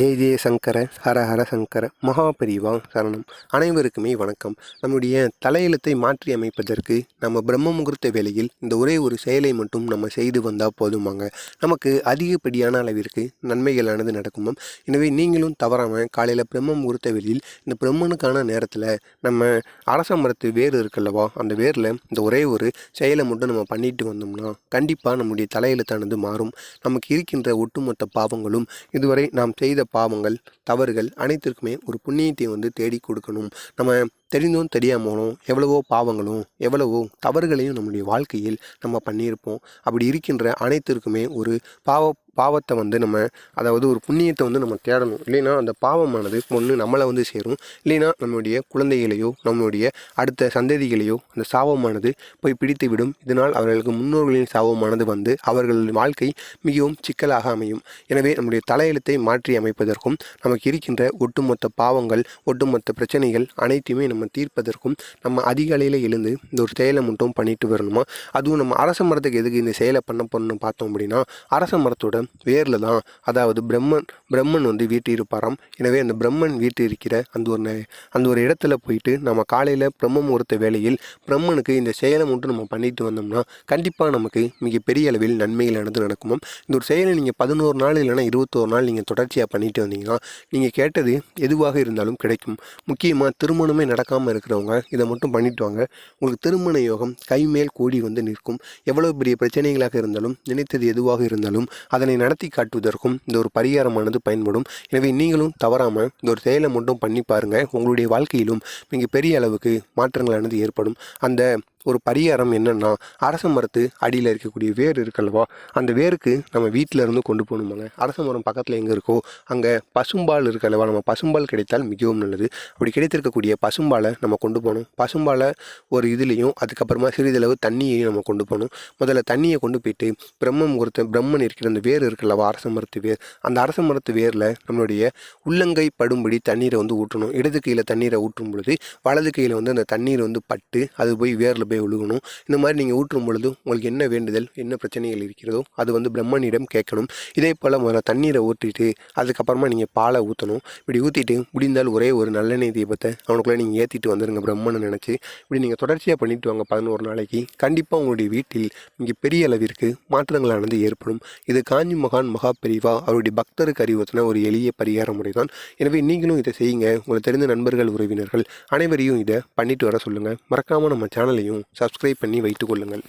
ஜெய ஜெய சங்கர ஹர ஹர சங்கர மகாபரிவா சரணம். அனைவருக்குமே வணக்கம். நம்முடைய தலையெழுத்தை மாற்றி அமைப்பதற்கு நம்ம பிரம்ம முகூர்த்த வேளையில் இந்த ஒரே ஒரு செயலை மட்டும் நம்ம செய்து வந்தால் போதுமாங்க. நமக்கு அதிகப்படியான அளவிற்கு நன்மைகளானது நடக்குமாம் எனவே நீங்களும் தவறாமல் காலையில் பிரம்ம முகூர்த்த வேளையில் இந்த பிரம்மனுக்கான நேரத்தில் நம்ம அரச மரத்து வேர் இருக்குல்லவா அந்த வேரில் இந்த ஒரே ஒரு செயலை மட்டும் நம்ம பண்ணிட்டு வந்தோம்னா கண்டிப்பாக நம்முடைய தலையெழுத்தானது மாறும். நமக்கு இருக்கின்ற ஒட்டுமொத்த பாவங்களும் இதுவரை நாம் செய்த பாவங்கள் தவறுகள் அனைத்திற்குமே ஒரு புண்ணியத்தை வந்து தேடி கொடுக்கணும். நம்ம தெரிந்தும் தெரியாமலும் எவ்வளவோ பாவங்களும் எவ்வளவோ தவறுகளையும் நம்முடைய வாழ்க்கையில் நம்ம பண்ணியிருப்போம். அப்படி இருக்கின்ற அனைத்திற்குமே ஒரு பாவ பாவத்தை வந்து நம்ம அதாவது ஒரு புண்ணியத்தை வந்து நம்ம தேடணும். இல்லைன்னா அந்த பாவமானது ஒன்று நம்மளை வந்து சேரும். இல்லைன்னா நம்மளுடைய குழந்தைகளையோ நம்மளுடைய அடுத்த சந்ததிகளையோ அந்த சாபமானது போய் பிடித்து விடும். இதனால் அவர்களுக்கு முன்னோர்களின் சாபமானது வந்து அவர்கள் வாழ்க்கை மிகவும் சிக்கலாக அமையும். எனவே நம்முடைய தலையெழுத்தை மாற்றி அமைப்பதற்கும் நமக்கு இருக்கின்ற ஒட்டுமொத்த பாவங்கள் ஒட்டுமொத்த பிரச்சனைகள் அனைத்தையுமே நம்ம தீர்ப்பதற்கும் நம்ம அதிகாலையில் எழுந்து இந்த ஒரு செயலை மட்டும் பண்ணிட்டு வரணுமா? அதுவும் நம்ம அரச மரத்துக்கு எதுக்கு இந்த செயலை பண்ண போகணும்னு பார்த்தோம் அப்படின்னா அரச மரத்தோட வேரில் தான் அதாவது பிரம்மன் பிரம்மன் வந்து வீட்டு இருப்பாராம் எனவே அந்த பிரம்மன் வீட்டு இருக்கிற அந்த ஒரு அந்த ஒரு இடத்துல போயிட்டு நம்ம காலையில் பிரம்ம முகூர்த்த வேளையில் பிரம்மனுக்கு இந்த செயலை மட்டும் நம்ம பண்ணிட்டு வந்தோம்னா கண்டிப்பாக நமக்கு மிகப்பெரிய அளவில் நன்மைகளானது நடக்குமாம். இந்த ஒரு செயலை நீங்கள் பதினோரு நாள் இல்லைன்னா இருபத்தோரு நாள் நீங்கள் தொடர்ச்சியாக பண்ணிட்டு வந்தீங்கன்னா நீங்கள் கேட்டது எதுவாக இருந்தாலும் கிடைக்கும். முக்கியமாக திருமணமே பார்க்காம இருக்கிறவங்க இதை மட்டும் பண்ணிட்டு வாங்க. உங்களுக்கு திருமண யோகம் கைமேல் கூடி வந்து நிற்கும். எவ்வளவு பெரிய பிரச்சனைகளாக இருந்தாலும் நினைத்தது எதுவாக இருந்தாலும் அதனை நடத்தி காட்டுவதற்கும் இந்த ஒரு பரிகாரமானது பயன்படும். எனவே நீங்களும் தவறாமல் இந்த ஒரு செயலை மட்டும் பண்ணி பாருங்கள் உங்களுடைய வாழ்க்கையிலும் மிக பெரிய அளவுக்கு மாற்றங்களானது ஏற்படும். அந்த ஒரு பரிகாரம் என்னென்னா அரச மரத்து அடியில் இருக்கக்கூடிய வேர் இருக்கல்லவா அந்த வேருக்கு நம்ம வீட்டில் இருந்து கொண்டு போகணுமாங்க. அரச மரம் பக்கத்தில் எங்கே இருக்கோ அங்கே பசும்பால் இருக்கல்லவா நம்ம பசும்பால் கிடைத்தால் மிகவும் நல்லது. அப்படி கிடைத்திருக்கக்கூடிய பசும்பாலை நம்ம கொண்டு போகணும். பசும்பாலை ஒரு இதுலேயும் அதுக்கப்புறமா சிறிதளவு தண்ணியையும் நம்ம கொண்டு போகணும். முதல்ல தண்ணியை கொண்டு போயிட்டு பிரம்மம் ஒருத்த பிரம்மன் இருக்கிற அந்த வேர் இருக்கல்லவா அரச மரத்து வேர். அந்த அரச மரத்து வேரில் நம்மளுடைய உள்ளங்கை படும்படி தண்ணீரை வந்து ஊற்றணும். இடது கையில் தண்ணீரை ஊற்றும் பொழுது வலது கையில் வந்து அந்த தண்ணீர் வந்து பட்டு அது போய் வேரில் போய் விழுகணும் இந்த மாதிரி நீங்கள் ஊற்றும் பொழுது உங்களுக்கு என்ன வேண்டுதல் என்ன பிரச்சனைகள் இருக்கிறதோ அது வந்து பிரம்மனிடம் கேட்கணும். இதே போல் முதல்ல தண்ணீரை ஊற்றிட்டு அதுக்கப்புறமா நீங்கள் பாலை ஊற்றணும் இப்படி ஊற்றிட்டு முடிந்தால் ஒரே ஒரு நல்லெண்ணெய் தீபத்தை அவனுக்குள்ளே நீங்கள் ஏற்றிட்டு வந்துடுங்க பிரம்மனை நினச்சி. இப்படி நீங்கள் தொடர்ச்சியாக பண்ணிட்டு வாங்க பதினோரு நாளைக்கு. கண்டிப்பாக உங்களுடைய வீட்டில் இங்கே பெரிய அளவிற்கு மாற்றங்களானது ஏற்படும். இது காஞ்சி மகான் மகா பெரிவா அவருடைய பக்தருக்கு அறிவுறுத்தின ஒரு எளிய பரிகார முறை தான் எனவே நீங்களும் இதை செய்யுங்க. உங்களுக்கு தெரிந்த நண்பர்கள் உறவினர்கள் அனைவரையும் இதை பண்ணிட்டு வர சொல்லுங்கள் மறக்காமல் நம்ம சேனலையும் சப்ஸ்கிரைப் பண்ணி வைத்துக் கொள்ளுங்கள்.